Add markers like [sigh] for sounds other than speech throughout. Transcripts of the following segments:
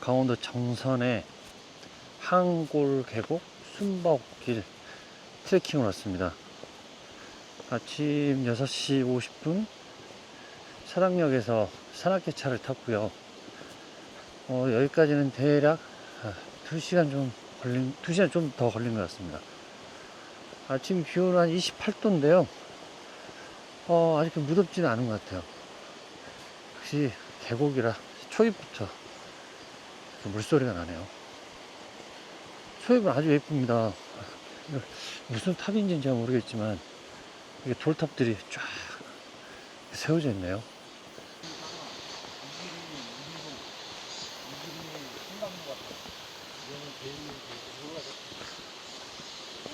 강원도 정선의 항골 계곡 순바옥길 트레킹을 왔습니다. 아침 6시 50분 사당역에서 산악기차를 탔고요. 어, 여기까지는 대략 2시간 좀 걸린, 2시간 좀 더 걸린 것 같습니다. 아침 기온은 한 28도인데요. 어, 아직 무덥지는 않은 것 같아요. 역시 계곡이라 초입부터 물소리가 나네요. 초입은 아주 예쁩니다. 무슨 탑인지는 잘 모르겠지만 이게 돌탑들이 쫙 세워져 있네요.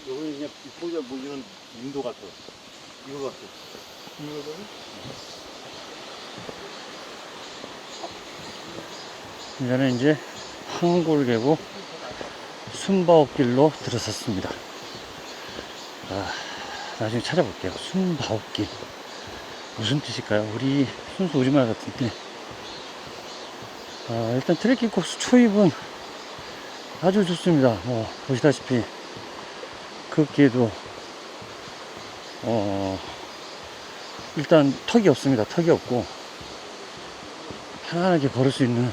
여기 이제 보자 보기는 인도 같아. 이거 같아. 이거 이제는 이제 항골계곡 순바옥길로 들어섰습니다. 아, 나중에 찾아볼게요. 순바옥길. 무슨 뜻일까요? 우리 순수 우리말 같은데. 아, 일단 트레킹 코스 초입은 아주 좋습니다. 뭐, 보시다시피, 걷기에도, 어, 일단 턱이 없습니다. 턱이 없고, 편안하게 걸을 수 있는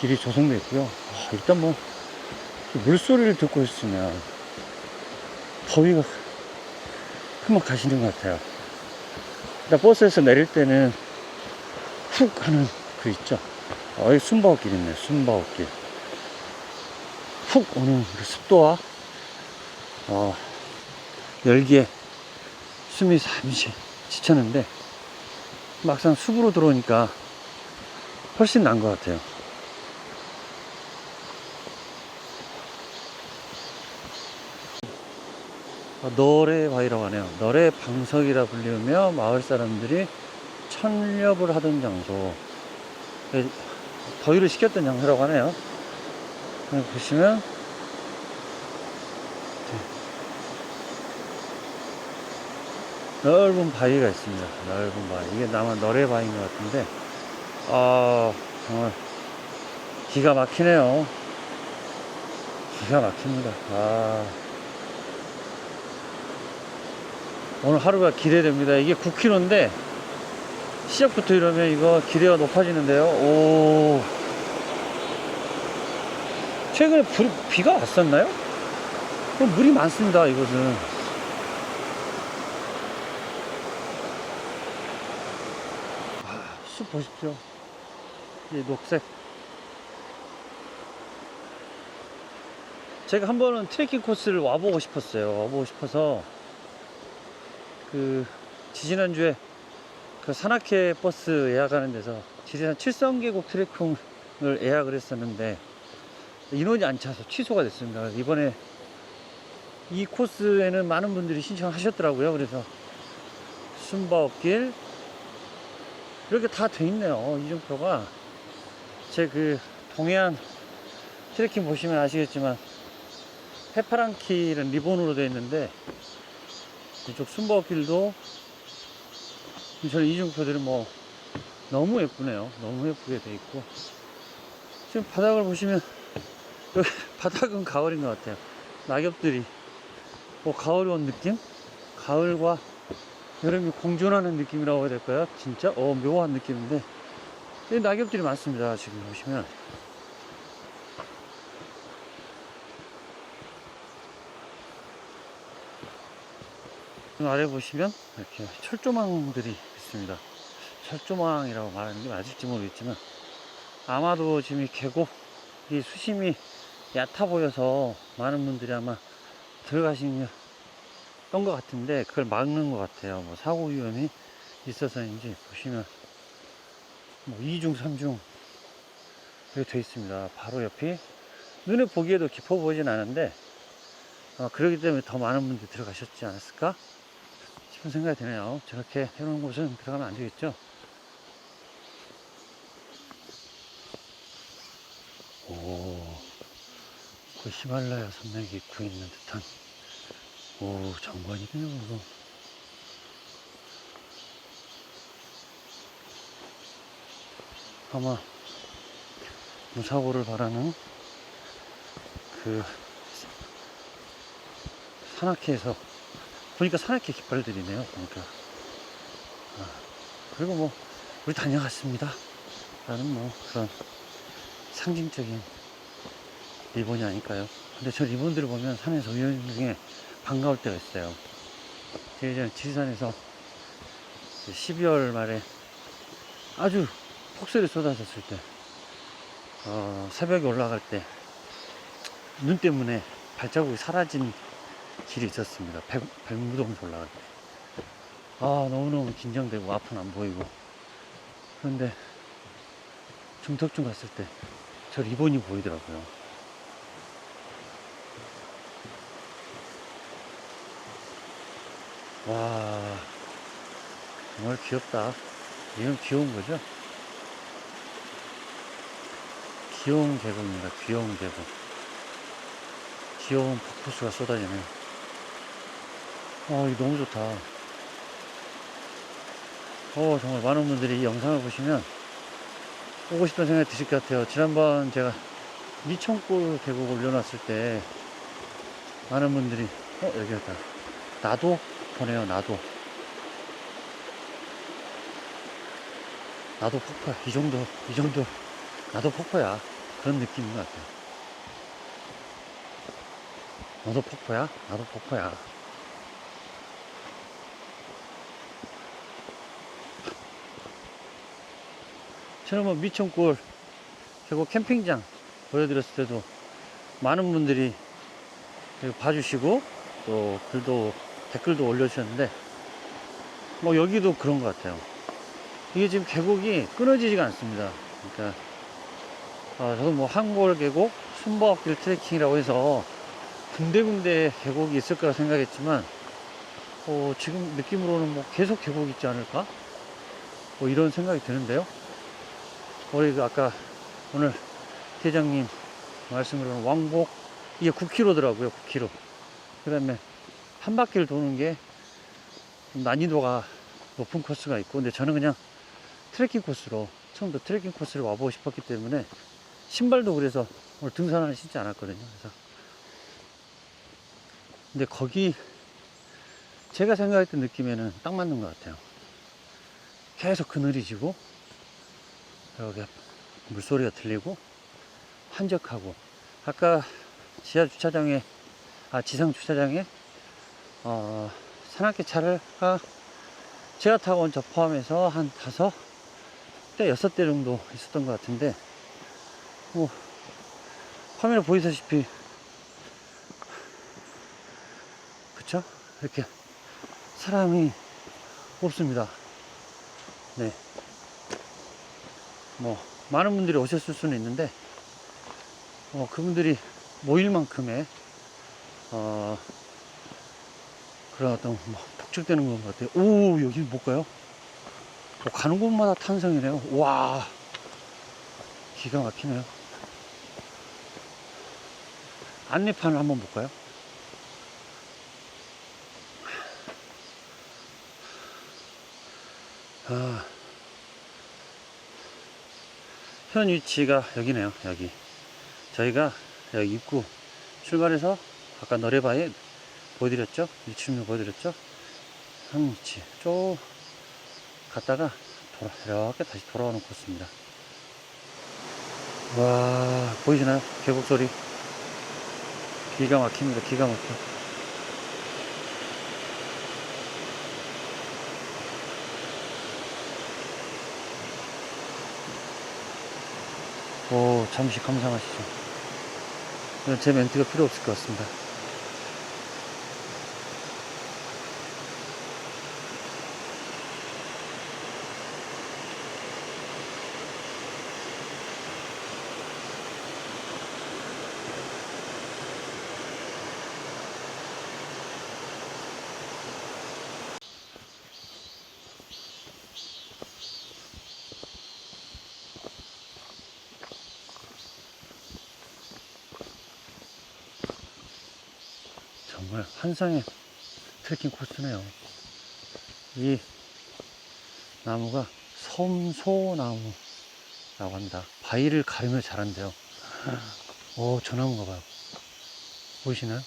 길이 조성되어 있고요. 아, 일단 뭐, 물소리를 듣고 있으면 더위가 금방 가시는 것 같아요. 일단 버스에서 내릴 때는 훅 하는 그 있죠. 어, 여기 순바옥길 있네, 순바옥길. 훅 오는 그 습도와, 어, 열기에 숨이 잠시 지쳤는데, 막상 숲으로 들어오니까 훨씬 나은 것 같아요. 너래 바위라고 하네요. 너래 방석이라 불리우며 마을 사람들이 천렵을 하던 장소. 예, 더위를 식혔던 장소라고 하네요. 보시면 네. 넓은 바위가 있습니다. 넓은 바위. 이게 아마 너래 바위인 것 같은데, 아, 정말 기가 막히네요. 기가 막힙니다. 아. 오늘 하루가 기대됩니다. 이게 9km인데 시작부터 이러면 이거 기대가 높아지는데요. 오. 최근에 불, 비가 왔었나요? 그럼 물이 많습니다. 이곳은. 아, 숲 보십시오. 이 녹색. 제가 한 번은 트레킹 코스를 와보고 싶었어요. 와보고 싶어서 그 지지난주에 그 산악회 버스 예약하는 데서 지리산 칠성계곡 트레킹을 예약을 했었는데 인원이 안 차서 취소가 됐습니다. 이번에 이 코스에는 많은 분들이 신청하셨더라고요. 그래서 순바옥길 이렇게 다 돼 있네요. 이정표가 제 그 동해안 트레킹 보시면 아시겠지만 해파랑키는 리본으로 되어 있는데 이쪽 순바길도 저는 이중표들이 뭐 너무 예쁘네요. 너무 예쁘게 돼 있고 지금 바닥을 보시면 여기 [laughs] 바닥은 가을인 것 같아요. 낙엽들이 뭐 가을이 온 느낌? 가을과 여름이 공존하는 느낌이라고 해야 될까요? 진짜 어 묘한 느낌인데 이 낙엽들이 많습니다. 지금 보시면 아래 보시면 이렇게 철조망들이 있습니다. 철조망이라고 말하는 게 맞을지 모르겠지만 아마도 지금 이 계곡이 수심이 얕아 보여서 많은 분들이 아마 들어가시는 것 같은데 그걸 막는 것 같아요. 뭐 사고 위험이 있어서인지 보시면 뭐 2중, 3중 이렇게 돼 있습니다. 바로 옆이 눈에 보기에도 깊어 보이진 않은데 어, 그렇기 때문에 더 많은 분들이 들어가셨지 않았을까 싶은 생각이 드네요. 저렇게 해놓은 곳은 들어가면 안 되겠죠? 오, 그 히말라야 산맥이 입고 있는 듯한 오 장관이네요 이거. 아마 무사고를 바라는 그 산악회에서 보니까 산악회 깃발들이네요. 보니까 아, 그리고 뭐 우리 다녀갔습니다. 라는 뭐 그런 상징적인 리본이 아닐까요? 근데 저 리본들을 보면 산에서 우연 중에 반가울 때가 있어요. 제가 예전에 지리산에서 12월 말에 아주 폭설이 쏟아졌을 때, 어, 새벽에 올라갈 때, 눈 때문에 발자국이 사라진 길이 있었습니다. 백, 백무동에서 올라갈 때. 아, 너무너무 긴장되고 앞은 안 보이고. 그런데 중턱쯤 갔을 때, 저 리본이 보이더라고요. 와, 정말 귀엽다. 이건 귀여운 거죠? 귀여운 계곡입니다. 귀여운 계곡. 귀여운 폭포수가 쏟아지네. 어, 이거 너무 좋다. 어, 정말 많은 분들이 이 영상을 보시면 오고 싶다는 생각이 드실 것 같아요. 지난번 제가 미천골 계곡을 올려놨을 때 많은 분들이, 어, 여기였다. 나도 보내요, 나도. 나도 폭포야. 이 정도, 이 정도, 나도 폭포야. 그런 느낌인 것 같아요. 너도 폭포야? 나도 폭포야. 뭐 미천골 계곡 캠핑장 보여드렸을 때도 많은 분들이 봐주시고 또 글도 댓글도 올려주셨는데 뭐 여기도 그런 것 같아요. 이게 지금 계곡이 끊어지지가 않습니다. 그러니까 아, 저도 뭐 한골 계곡, 순박길 트레킹이라고 해서 군데군데 계곡이 있을 거라 생각했지만 어, 지금 느낌으로는 뭐 계속 계곡 있지 않을까? 뭐 이런 생각이 드는데요. 우리 그 아까 오늘 대장님 말씀으로는 왕복 이게 9km더라고요. 9km. 그 다음에 한 바퀴를 도는 게좀 난이도가 높은 코스가 있고 근데 저는 그냥 트레킹 코스로 처음부터 트레킹 코스를 와보고 싶었기 때문에 신발도 그래서 오늘 등산화를 신지 않았거든요. 그래서 근데 거기 제가 생각했던 느낌에는 딱 맞는 것 같아요. 계속 그늘이 지고 여기 물소리가 들리고 한적하고 아까 지하 주차장에 아 지상 주차장에 어 산악회 차를 가 제가 타고 온 저 포함해서 한 다섯 대 여섯 대 정도 있었던 것 같은데 뭐 화면에 보이다시피 그쵸? 이렇게 사람이 없습니다. 네 뭐 많은 분들이 오셨을 수는 있는데 어, 그분들이 모일 만큼의 어, 그런 어떤 뭐 북적대는 것 같아요. 오 여기 못 가요? 어, 가는 곳마다 탄성이네요. 와 기가 막히네요. 안내판을 한번 볼까요? 아, 현 위치가 여기네요. 여기 저희가 여기 입구 출발해서 아까 너레바에 보여드렸죠? 일출면 보여드렸죠? 한 위치 쭉 갔다가 돌아, 이렇게 다시 돌아오는 코스입니다. 와 보이시나요? 계곡 소리 기가 막힙니다. 기가 막혀. 오 잠시 감상하시죠. 제 멘트가 필요 없을 것 같습니다. 정말 환상의 트레킹 코스네요. 이 나무가 섬소나무, 라고 합니다. 바위를 가르며 자란대요. 오, 저 나무가 봐요. 보이시나요?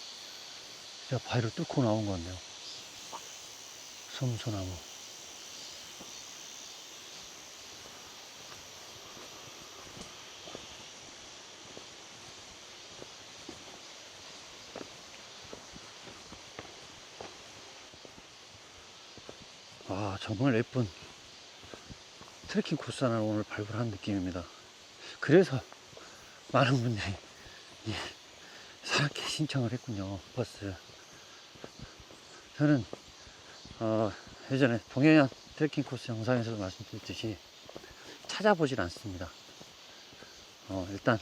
제가 바위를 뚫고 나온 건데요. 솜소나무. 아, 정말 예쁜 트레킹 코스 하나 오늘 발굴한 느낌입니다. 그래서 많은 분들이 이 사랑캐 신청을 했군요. 버스. 저는 어, 예전에 동해안 트레킹 코스 영상에서도 말씀드렸듯이 찾아보질 않습니다. 어, 일단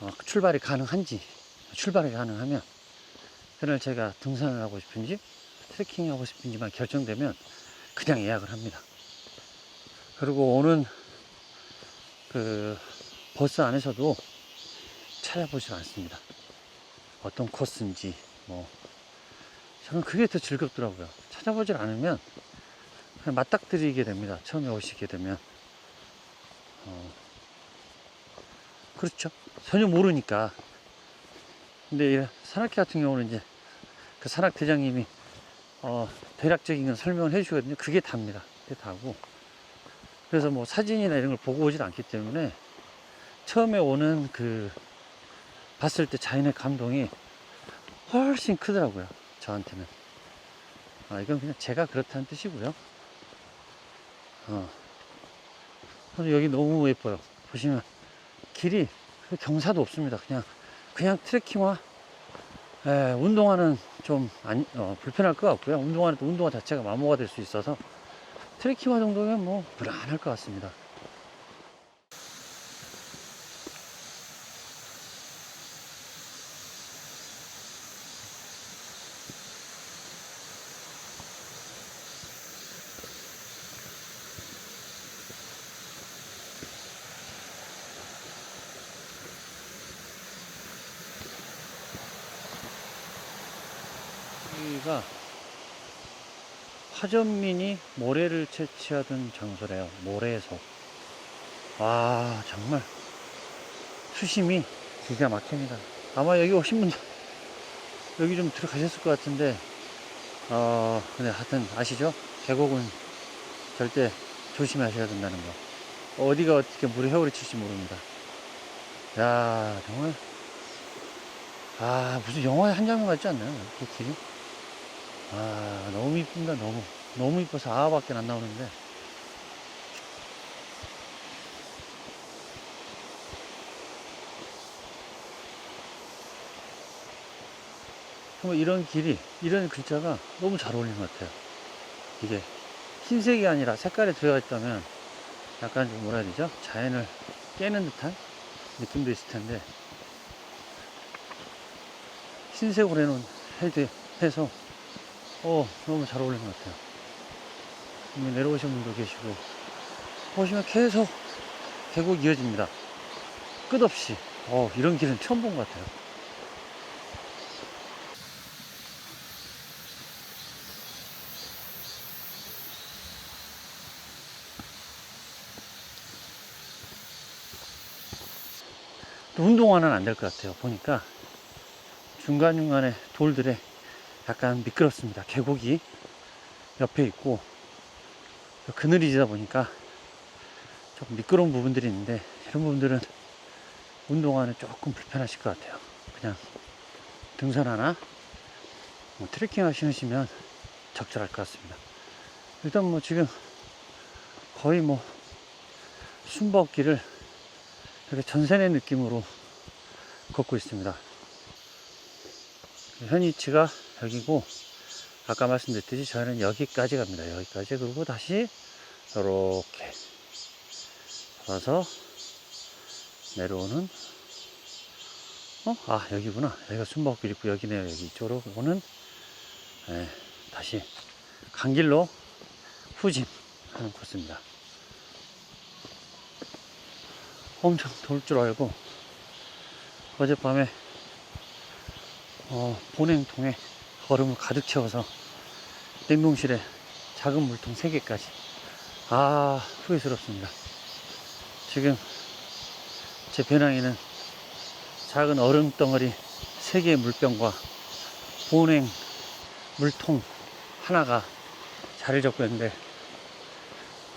어, 출발이 가능한지 출발이 가능하면 그날 제가 등산을 하고 싶은지 트레킹 하고 싶은지만 결정되면 그냥 예약을 합니다. 그리고 오는 그 버스 안에서도 찾아보질 않습니다. 어떤 코스인지 뭐 저는 그게 더 즐겁더라고요. 찾아보질 않으면 그냥 맞닥뜨리게 됩니다. 처음에 오시게 되면 어, 그렇죠. 전혀 모르니까. 근데 이 산악회 같은 경우는 이제 그 산악 대장님이 어, 대략적인 건 설명을 해주거든요. 그게 답니다. 그게 다고. 그래서 뭐 사진이나 이런 걸 보고 오질 않기 때문에 처음에 오는 그 봤을 때 자연의 감동이 훨씬 크더라고요. 저한테는. 아, 이건 그냥 제가 그렇다는 뜻이고요. 어. 여기 너무 예뻐요. 보시면 길이 그 경사도 없습니다. 그냥 그냥 트레킹화 에, 운동화는 좀 안, 어, 불편할 것 같고요. 운동화는 또 운동화 자체가 마모가 될 수 있어서 트레킹화 정도면 뭐 무난할 것 같습니다. 여기가 화전민이 모래를 채취하던 장소래요. 모래소. 와, 정말 수심이 기가 막힙니다. 아마 여기 오신 분들 여기 좀 들어가셨을 것 같은데, 어, 근데 하여튼 아시죠? 계곡은 절대 조심하셔야 된다는 거. 어디가 어떻게 물에 헤어리 칠지 모릅니다. 야, 정말. 아, 무슨 영화의 한 장면 같지 않나요? 이렇게 길이? 아, 너무 이쁩니다, 너무. 너무 이뻐서 아밖에 안 나오는데. 정말 이런 길이, 이런 글자가 너무 잘 어울리는 것 같아요. 이게 흰색이 아니라 색깔이 들어가 있다면 약간 좀 뭐라 해야 되죠? 자연을 깨는 듯한 느낌도 있을 텐데. 흰색으로 해놓은 헤드 해서 어, 너무 잘 어울리는 것 같아요. 이미 내려오신 분도 계시고, 보시면 계속 계곡 이어집니다. 끝없이. 어, 이런 길은 처음 본 것 같아요. 또 운동화는 안 될 것 같아요. 보니까 중간중간에 돌들에 약간 미끄럽습니다. 계곡이 옆에 있고 그늘이다 보니까 조금 미끄러운 부분들이 있는데 이런 부분들은 운동화는 조금 불편하실 것 같아요. 그냥 등산하나 뭐 트레킹 하시면 적절할 것 같습니다. 일단 뭐 지금 거의 뭐 숨바꼭기를 이렇게 전세의 느낌으로 걷고 있습니다. 현 위치가 여기고 아까 말씀드렸듯이 저희는 여기까지 갑니다. 여기까지 그리고 다시 이렇게 와서 내려오는 어? 아 여기구나 여기가 숨바꼭길 있고 여기네요 여기 이쪽으로 오는 네, 다시 강길로 후진하는 코스입니다. 엄청 더울 줄 알고 어젯밤에 어, 보냉통에 얼음을 가득 채워서 냉동실에 작은 물통 3개까지 아 후회스럽습니다 지금 제 배낭에는 작은 얼음 덩어리 세 개의 물병과 보냉 물통 하나가 자리를 잡고 있는데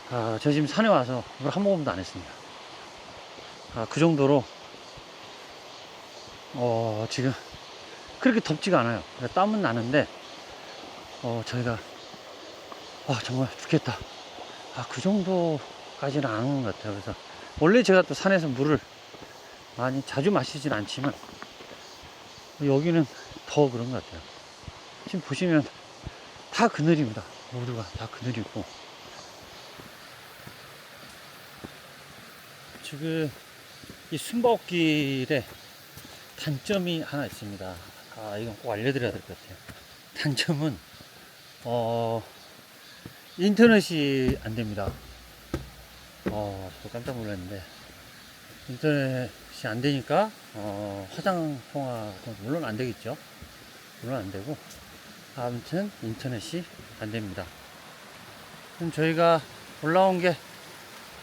아, 저 지금 산에 와서 물 한 모금도 안 했습니다. 아, 그 정도로 어, 지금 그렇게 덥지가 않아요. 그러니까 땀은 나는데 어, 저희가 아, 정말 죽겠다. 아, 그 정도까지는 않은 것 같아요. 그래서 원래 제가 또 산에서 물을 많이 자주 마시진 않지만 여기는 더 그런 것 같아요. 지금 보시면 다 그늘입니다. 모두가 다 그늘이고 지금 이 숨바꼭길에 단점이 하나 있습니다. 아, 이건 꼭 알려드려야 될 것 같아요. 단점은, 어, 인터넷이 안 됩니다. 어, 저도 깜짝 놀랐는데, 인터넷이 안 되니까, 어, 화상 통화, 물론 안 되겠죠. 물론 안 되고, 아무튼 인터넷이 안 됩니다. 그럼 저희가 올라온 게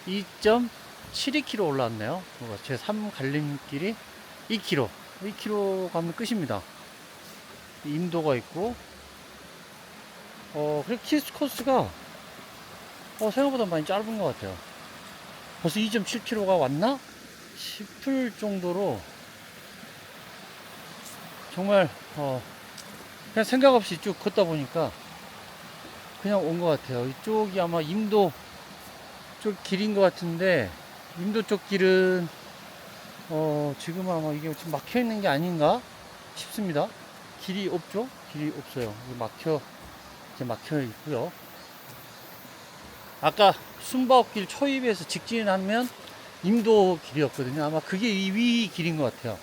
2.72km 올라왔네요. 제3 갈림길이 2km. 2km 가면 끝입니다. 임도가 있고, 어, 그리고 키스 코스가, 어, 생각보다 많이 짧은 것 같아요. 벌써 2.7km가 왔나? 싶을 정도로, 정말, 어, 그냥 생각 없이 쭉 걷다 보니까, 그냥 온 것 같아요. 이쪽이 아마 임도 쪽 길인 것 같은데, 임도 쪽 길은, 어, 지금 아마 이게 지금 막혀 있는 게 아닌가 싶습니다. 길이 없죠? 길이 없어요. 막혀, 이제 막혀 있고요. 아까 순바업길 초입에서 직진하면 임도 길이었거든요. 아마 그게 이 위 길인 것 같아요.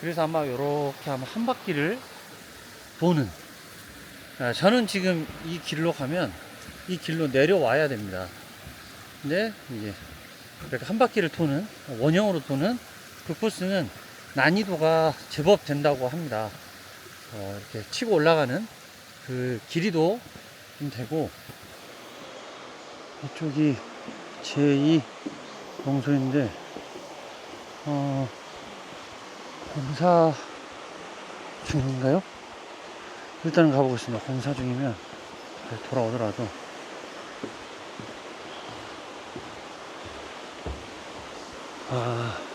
그래서 아마 이렇게 아마 한 바퀴를 도는. 아, 저는 지금 이 길로 가면 이 길로 내려와야 됩니다. 근데 이제 이렇게 한 바퀴를 도는 원형으로 도는 그 코스는 난이도가 제법 된다고 합니다. 어, 이렇게 치고 올라가는 그 길이도 좀 되고 이쪽이 제2 용소인데 어, 공사 중인가요? 일단은 가보겠습니다. 공사 중이면 돌아오더라도 아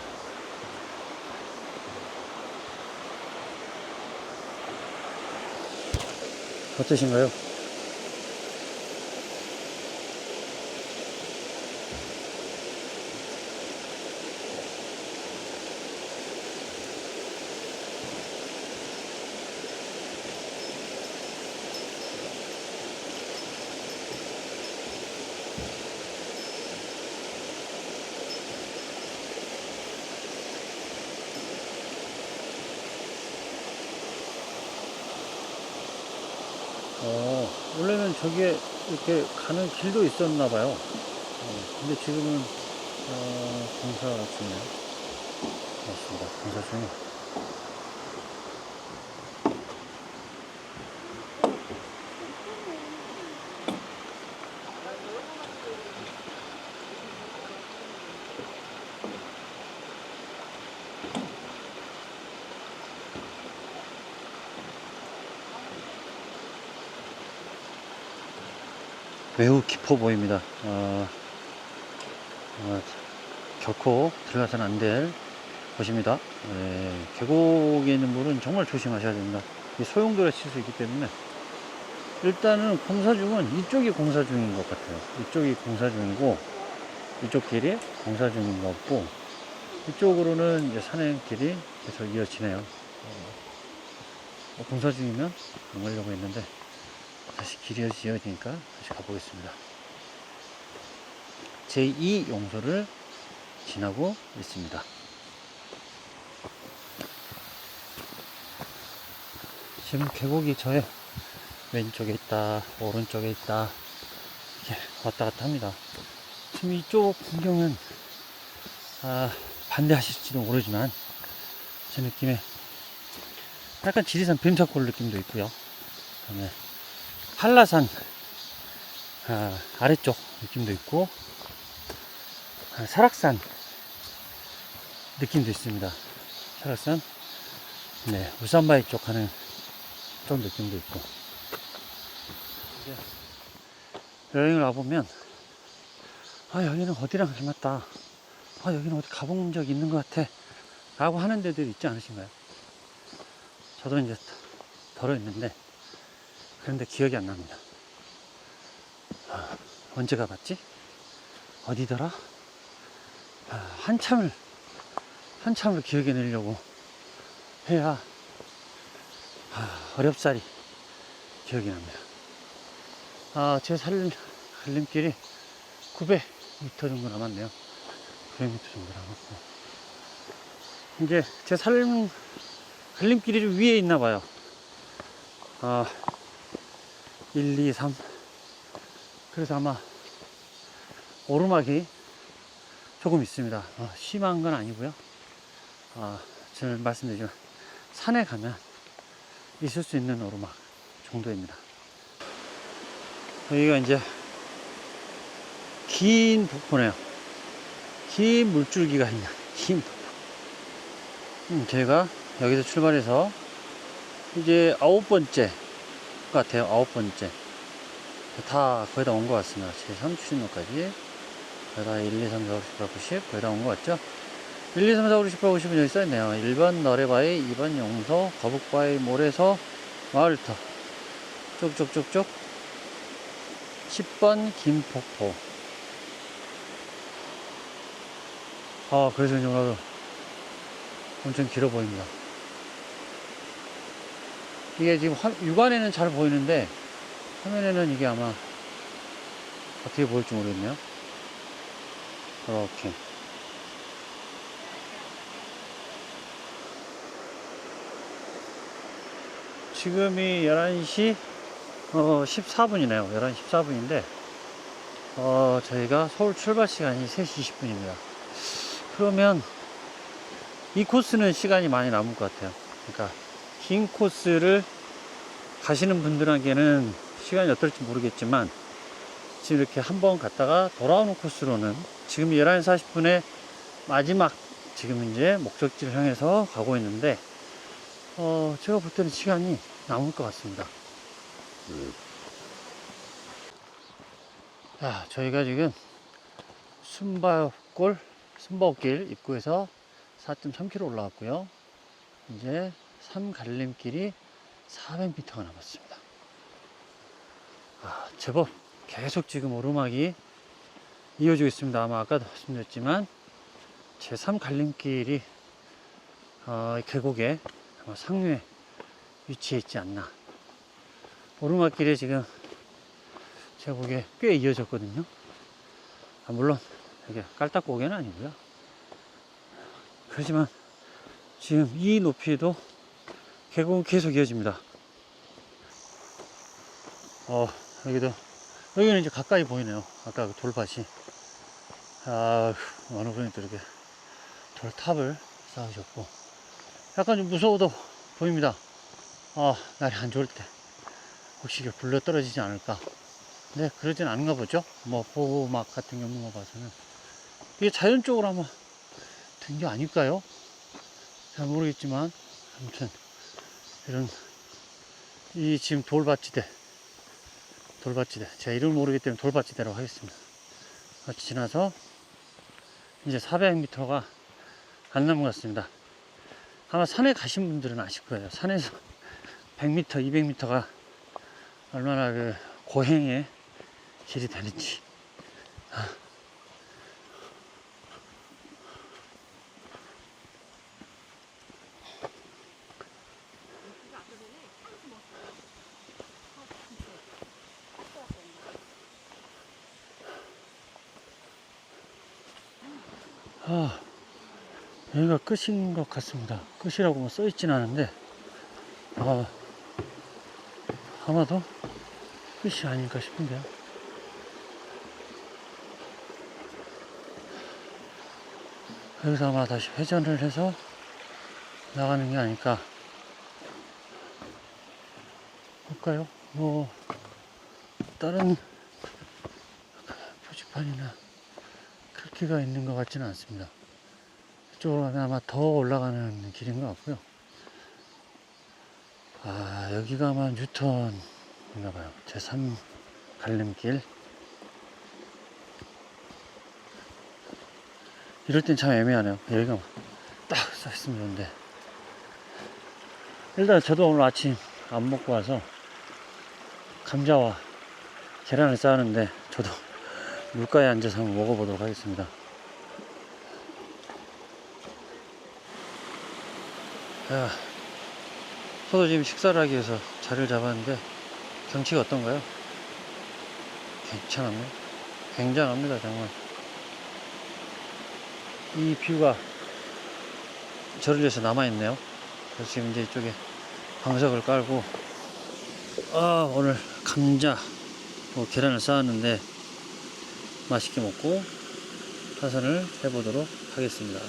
어떠신가요? 어, 원래는 저기에 이렇게 가는 길도 있었나 봐요. 어, 근데 지금은, 어, 공사 중이에요. 맞습니다. 공사 중에. 매우 깊어 보입니다. 어, 어, 결코 들어가서는 안될 곳입니다. 예, 계곡에 있는 물은 정말 조심하셔야 됩니다. 이 소용돌이 칠수 있기 때문에 일단은 공사 중은 이쪽이 공사 중인 것 같아요. 이쪽이 공사 중이고 이쪽 길이 공사 중인 것 같고 이쪽으로는 산행길이 계속 이어지네요. 어, 공사 중이면 안 가려고 했는데 다시 길이 지어지니까 다시 가보겠습니다. 제2 용소를 지나고 있습니다. 지금 계곡이 저의 왼쪽에 있다, 오른쪽에 있다, 이렇게 왔다 갔다 합니다. 지금 이쪽 풍경은, 아, 반대하실지도 모르지만, 제 느낌에 약간 지리산 뱀사골 느낌도 있고요. 그다음에 한라산 아, 아래쪽 느낌도 있고 아, 설악산 느낌도 있습니다. 설악산, 네, 울산바위 쪽 가는 좀 느낌도 있고. 이제 여행을 와보면, 아, 여기는 어디랑 닮았다. 아, 여기는 어디 가본 적 있는 것 같아. 라고 하는 데들이 있지 않으신가요? 저도 이제 덜어 있는데, 그런데 기억이 안 납니다. 아, 언제 가봤지? 어디더라? 아, 한참을, 한참을 기억해 내려고 해야, 아, 어렵사리 기억이 납니다. 아, 제 살, 갈림길이 900m 정도 남았네요. 900m 정도 남았고. 이제 제 삶, 갈림길이 위에 있나 봐요. 아, 1, 2, 3. 그래서 아마 오르막이 조금 있습니다. 어, 심한 건 아니고요. 아, 저는 말씀드리지만 산에 가면 있을 수 있는 오르막 정도입니다. 여기가 이제 긴 폭포네요. 긴 물줄기가 있는 [laughs] 긴 폭포. 음, 제가 여기서 출발해서 이제 아홉 번째 같아요. 아홉 번째. 다 거의 다 온 것 같습니다. 제 3출신로까지. 거의 다 1, 2, 3, 4, 5, 6, 7, 8, 90. 거의 다 온 것 같죠? 1, 2, 3, 4, 5, 6, 7, 8, 90은 여기 써있네요. 1번 너레바위, 2번 용서, 거북바위, 모래서, 마을터. 쭉쭉쭉쭉. 10번 김폭포. 아, 그래서 이제 오늘 엄청 길어 보입니다. 이게 지금 화- 육안에는 잘 보이는데 화면에는 이게 아마 어떻게 보일지 모르겠네요. 이렇게. 지금이 11시 어, 14분이네요. 11시 14분인데 어, 저희가 서울 출발 시간이 3시 20분입니다. 그러면 이 코스는 시간이 많이 남을 것 같아요. 그러니까 긴 코스를 가시는 분들에게는 시간이 어떨지 모르겠지만 지금 이렇게 한 번 갔다가 돌아오는 코스로는 지금 11시 40분에 마지막 지금 이제 목적지를 향해서 가고 있는데 어 제가 볼 때는 시간이 남을 것 같습니다. 자 저희가 지금 순바골 순바길 입구에서 4.3km 올라왔고요. 이제 삼갈림길이 400m가 남았습니다. 아, 제법 계속 지금 오르막이 이어지고 있습니다. 아마 아까도 말씀드렸지만 제 3 갈림길이 어, 아마 상류에 위치해 있지 않나. 오르막길에 지금 제가 보기에 꽤 이어졌거든요. 아, 물론 이게 깔딱고개는 아니고요. 그렇지만 지금 이 높이도 계곡은 계속 이어집니다. 어, 여기도, 여기는 이제 가까이 보이네요. 아까 그 돌밭이. 아, 어느 분이 또 이렇게 돌탑을 쌓으셨고. 약간 좀 무서워도 보입니다. 아, 날이 안 좋을 때. 혹시 이게 굴러 떨어지지 않을까. 네, 그러진 않은가 보죠. 뭐, 보호막 같은 거 봐서는. 이게 자연적으로 아마 된 게 아닐까요? 잘 모르겠지만, 아무튼, 이런, 이 지금 돌밭지대, 돌밭지대. 제가 이름을 모르기 때문에 돌밭지대라고 하겠습니다. 같이 지나서, 이제 400m가 안 남은 것 같습니다. 아마 산에 가신 분들은 아실 거예요. 산에서 [laughs] 100m, 200m가 얼마나 그 고행의 길이 되는지. 아, 여기가 끝인 것 같습니다. 끝이라고 뭐 써있진 않은데, 아, 아마도 끝이 아닐까 싶은데요. 여기서 아마 다시 회전을 해서 나가는 게 아닐까. 볼까요? 뭐, 다른 표지판이나 글귀가 있는 것 같지는 않습니다. 이쪽으로 가면 아마 더 올라가는 길인 것 같고요. 아, 여기가 아마 뉴턴인가 봐요. 제3 갈림길. 이럴 땐 참 애매하네요. 여기가 딱 써있으면 좋은데. 일단 저도 오늘 아침 안 먹고 와서 감자와 계란을 쌓았는데 저도 물가에 앉아서 한번 먹어보도록 하겠습니다. 야, 저도 지금 식사를 하기 위해서 자리를 잡았는데 경치가 어떤가요? 괜찮았네. 굉장합니다, 정말. 이 뷰가 저를 위해서 남아있네요. 그래서 지금 이제 이쪽에 방석을 깔고, 아, 오늘 감자, 뭐 계란을 쌓았는데 맛있게 먹고 하산을 해보도록 하겠습니다.